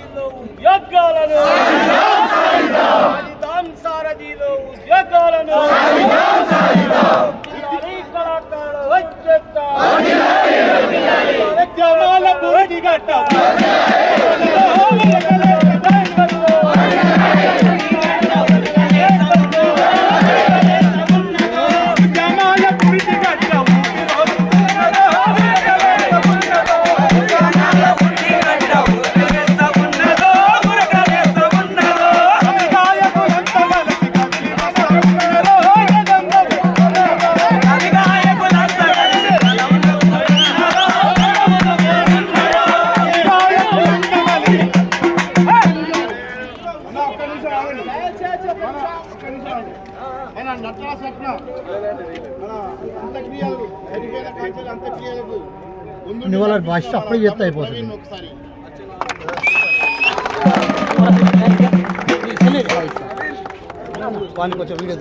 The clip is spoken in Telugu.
సారథిలో ఉద్యోగాలను సాధిదాం సారథిలో ఉద్యోగాలను కళాకారుల ఐక్యత. జనాల పూర్తిగట్ట. మన నటన స్వప్న మన అంత్యక్రియలు ఎదిగిన కాంచెలు అంత్యక్రియలకు ముందు ఇవాళ ఫస్ట్ అప్పుడే చెప్తే అయిపోతుంది. ప్రవీణ్ ఒకసారి వానికి కొంచెం వీడియో